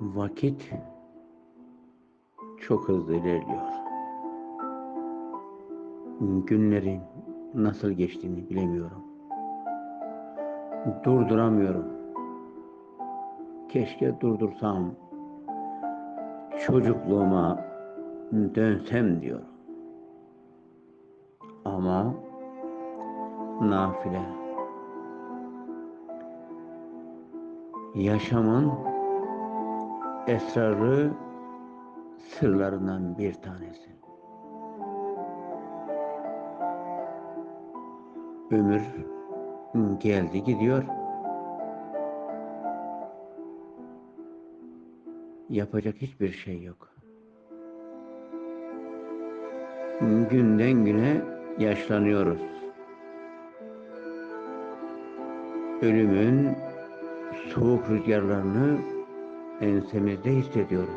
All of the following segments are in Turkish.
Vakit çok hızlı ilerliyor. Günlerin nasıl geçtiğini bilemiyorum. Durduramıyorum. Keşke durdursam. Çocukluğuma dönsem diyorum. Ama nafile. Yaşamın esrarlı sırlarından bir tanesi. Ömür geldi gidiyor. Yapacak hiçbir şey yok. Günden güne yaşlanıyoruz. Ölümün soğuk rüzgarlarını ensemizde hissediyoruz.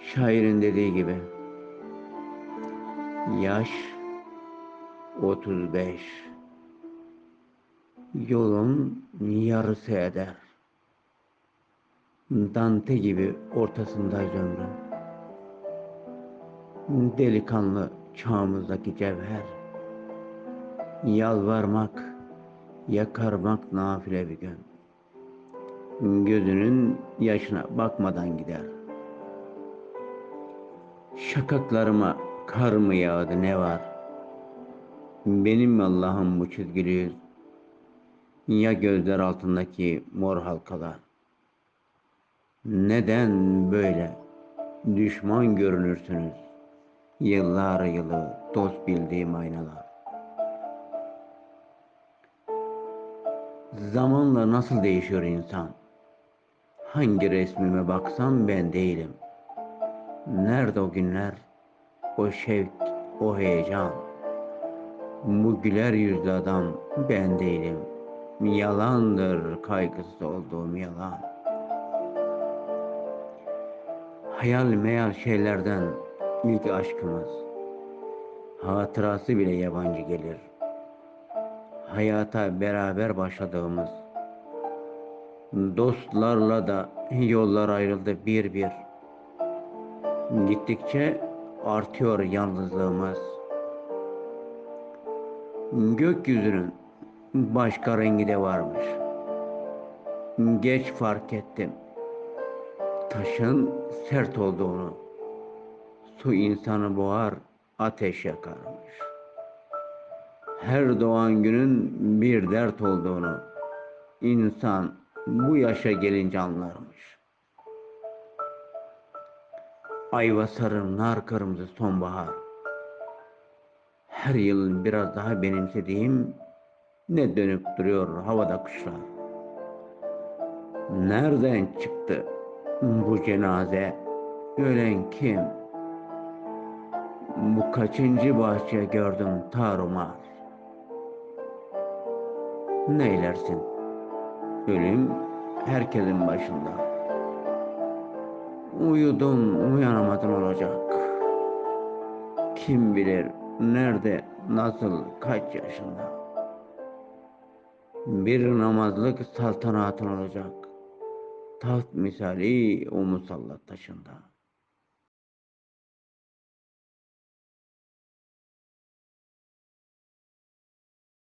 Şairin dediği gibi yaş 35 yolun yarısı eder. Dante gibi ortasındayız ömrün. Delikanlı çağımızdaki cevher. Yalvarmak, yakarmak nafile bir gün. Gözünün yaşına bakmadan gider. Şakaklarıma kar mı yağdı ne var? Benim Allah'ım bu çizgili yüz? Ya gözler altındaki mor halkalar? Neden böyle düşman görünürsünüz? Yıllar yılı dost bildiğim aynalar. Zamanla nasıl değişiyor insan? Hangi resmime baksam ben değilim. Nerede o günler? O şevk, o heyecan. Bu güler yüzlü adam ben değilim. Yalandır kaygısız olduğum yalan. Hayal meyal şeylerden ilk aşkımız. Hatırası bile yabancı gelir. Hayata beraber başladığımız. Dostlarla da yollar ayrıldı bir bir. Gittikçe artıyor yalnızlığımız. Gökyüzünün başka rengi de varmış. Geç fark ettim. Taşın sert olduğunu. Su insanı boğar, ateş yakarmış. Her doğan günün bir dert olduğunu insan bu yaşa gelince anlarmış. Ayva sarı, nar kırmızı sonbahar. Her yıl biraz daha benimsediğim ne dönüp duruyor havada kuşlar. Nereden çıktı bu cenaze? Ölen kim? Bu kaçıncı bahçe gördüm tarumar. Neylersin? Ölüm herkesin başında. Uyudun, uyanamadım olacak. Kim bilir nerede, nasıl, kaç yaşında. Bir namazlık saltanatın olacak. Taht misali o musallat taşında.